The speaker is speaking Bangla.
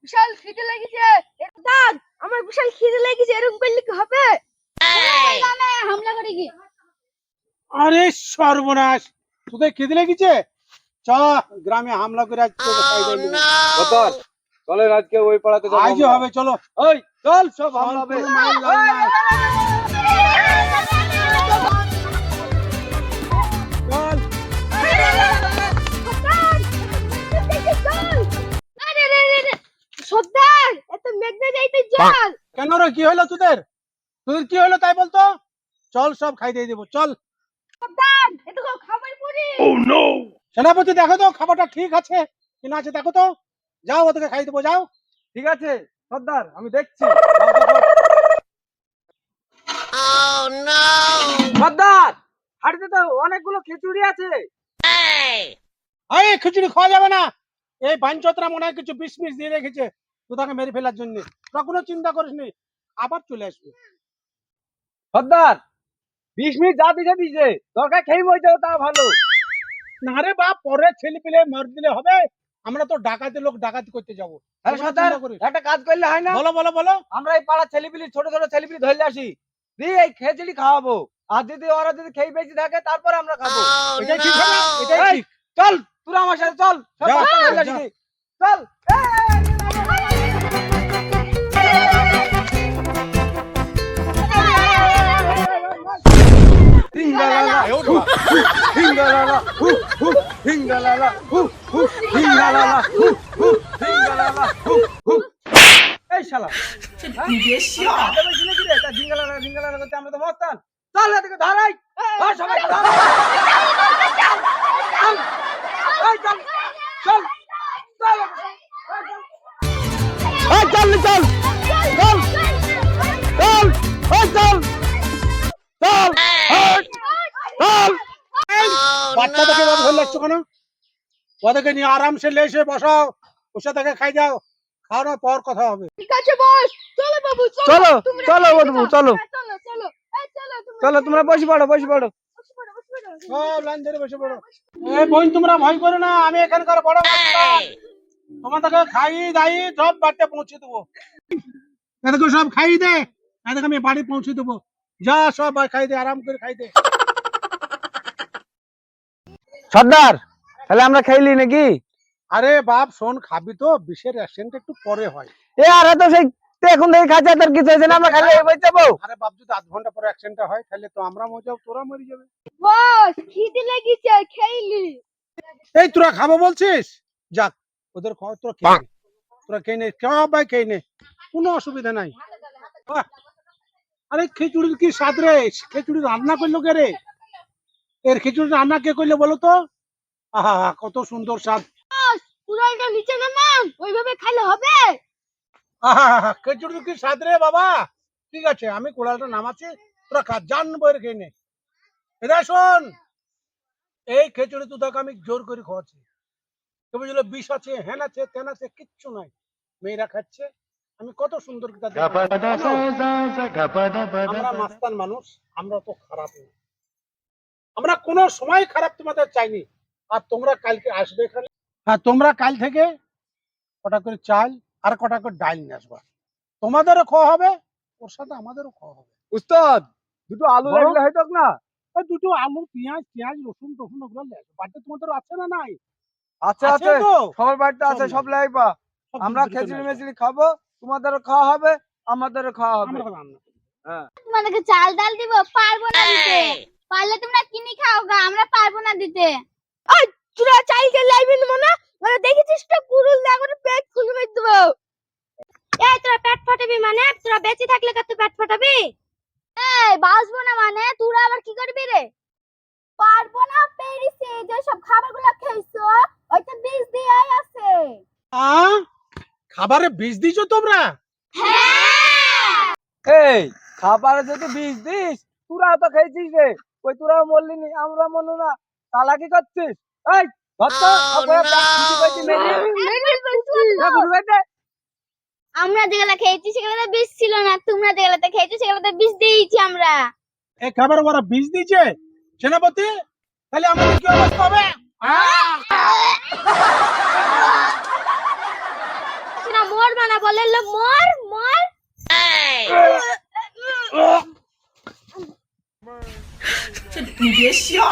বিশাল খিদে লেগেছে সর্দার আমার বিশাল খিদে লেগেছে এরকম করলে কি হবে হামলা করে কি আরে সর্বনাশ তোদের খিদে লেগেছে চ গ্রামে হামলা করে আজ আজকে ওই পাড়াতে আজই হবে চলো ওই চল সব হামলা হবে সর্দার এত মেঘনা যাইতে জল। কেন রে কি হলো তোদের? তোদের কি হলো তাই বলতো? চল সব খাই দিয়ে দেবো চল। সর্দার এটা তো খাবার পুরি সেনাপতি দেখো তো খাবারটা ঠিক আছে কি না আছে দেখো তো। যাও ওদেরকে খাই দেবো যাও। ঠিক আছে সর্দার আমি দেখছি। সর্দার হাড়িতে তো অনেকগুলো খিচুড়ি আছে। এই খিচুড়ি খাওয়া যাবে না। এই বাঞ্চতরা মনে হয় কিছু বিষ মিস দিয়ে রেখেছে। তোকে মেরে ফেলার জন্য। তোরা কোনো চিন্তা করিস নি আবার চলে আসবে। সর্দার বিশ মিনিট যা দিছে দিছে দরকার খেয়ে বই যাও তা ভালো। না রে বাপ পরে ছেলে পেলে মার দিলে হবে। আমরা তো ডাকাতি লোক ডাকাতি করতে যাব। একটা কাজ করলে হয় না? বলো বলো বলো। আমরা এই পাড়ার ছেলেপিলি ছোট ছোট ছেলেপিলি ধরলে আসি। দিয়ে এই খেচড়ি খাওয়াবো। আর যদি ওরা যদি খেয়ে বেশি থাকে তারপরে আমরা খাব। এটাই ঠিক এটাই ঠিক। চল তোরা আমার সাথে চল। চল হিঙ্গালালা, হু, হু, হিঙ্গালালা, হু, হু, হিঙ্গালালা, হু, হু। এই শালা হ্যাঁ? হাতে বেশি নাকি রে? তা ঢিঙ্গালালা, ঢিঙ্গালালা করতে আমরা তো মস্তান। চল এদিকে ধরাই ধর সবাই ধর। চল। চল চল চল চল বাচ্চাটাকে ধরে রাখছো কেন? ওদেরকে নিয়ে আরামসে লেসে বসাও বসে থেকে খাই যাও খাওয়ানোর পর কথা হবে। ঠিক আছে বস। চলো বাবু চলো, চলো, নাও। চলো। হ্যাঁ, চলো তোমরা বসে পড়ো বসে পড়ো। বসে পড়ো, বসে পড়ো। সব লাইন ধরে বসে পড়ো। এই বোন তোমরা ভয় করো না আমি এখানকার বড় তোমাদেরকে খাই দাই সব বাড়িতে পৌঁছে দেবো। এদেরকে সব খাই দে এদেরকে আমি বাড়ি পৌঁছে দেবো। যা সব খাই দে আরাম করে খাই দে। সর্দার তাহলে আমরা খেলি নাকি? আরে বাপ শোন খাবি তো বিষের অ্যাক্সিডেন্ট একটু পরে হয়। এ আরে তো সেই এখন থেকে খাচ্ছে তোর কিছু হয়েছে না আমরা খালি এই যাব। আরে বাপ যদি আধ ঘণ্টা পরে অ্যাক্সিডেন্টটা হয় তাহলে তো আমরা মরে যাব তোরা মরে যাবে। বস খিদে লেগেছে খেইলি। এই তোরা খাব বলছিস? যাক ওদের খাওয়া তোরা খেয়ে তোরা খেয়ে নে সবাই খেয়ে নে। কোনো অসুবিধা নাই। বাহ! আরে খিচুড়ির কি স্বাদ রে? খিচুড়ি রান্না করল কে রে? এর খিচুড়ি রান্না কে করলে বলো তো? আহা কত সুন্দর স্বাদ। কুড়ালটা নিচে নামান ওইভাবে খাইলে হবে? আহা হা, কি স্বাদ রে বাবা? ঠিক আছে আমি কোড়ালটা নামাচ্ছি তোরা খা জানব এর খেয়ে নে। এরা শোন এই খিচুড়ি তো তোকে আমি জোর করে খাওয়াচ্ছি। তো বুঝলো বিষ আছে হ্যান আছে তেন আছে কিচ্ছু নাই। মেয়েরা খাচ্ছে আমি কত সুন্দর আমরা মাস্তান মানুষ আমরা তো খারাপ না আমরা কোনো সময় খারাপ তোমাদের চাইনি। আর তোমরা কালকে আসবে এখানে। হ্যাঁ তোমরা কাল থেকে কটা করে চাল আর কটা করে ডাল নিয়ে আসবা। তোমাদেরও খাওয়া হবে ওর সাথে আমাদেরও খাওয়া হবে। উস্তাদ দুটো আলু লাগলে হয়তো না? দুটো আলু পেঁয়াজ পেঁয়াজ রসুন টসুন ওগুলো বাড়িতে তোমাদের আছে না নাই? আছে আছে সবার বাড়িতে আছে সব লাইবা আমরা খেচড়ি মেচড়ি খাব তোমাদেরও খাওয়া হবে আমাদেরও খাওয়া হবে। করব। তোমাদেরকে চাল ডাল দিব পারব না দিতে পারলে তোমরা কিনে খাও গা আমরা পারব না দিতে। ওই তোরা চাল কে লাইবে না? মানে মানে দেখেছিস তো কুরুল দা করে পেট খুলে মেরে দেবো। এই তোরা পেট ফাটাবি মানে? তোরা বেঁচে থাকলে কত পেট ফাটাবি? এই বাঁচবো না মানে? তোরা আবার কি করবি রে? পারব না পেরিসে যে সব খাবারগুলো খেয়েছো ওইটা বিষ দিয়ে আছে। আ? খাবারে বীজ দিছো তোমরা? হ্যাঁ! এই খাবারে যদি বিষ দিস তোরা তো খেয়েছিস রে। ওই তোরা মরলি নি আমরা মরলু না। তালাকি করছিস? এই। আমরা যেগুলা খেয়েছি সেগুলোতে বিষ ছিল না। তোমরা যেগুলাতে খেয়েছো সেগুলোতে বিষ দিয়েছি আমরা। এই খাবার ওরা বীজ দিয়েছে? সেনাপতি তাহলে আমাদের কি অবস্থা হবে? মর বানা বলে মর। 你别笑。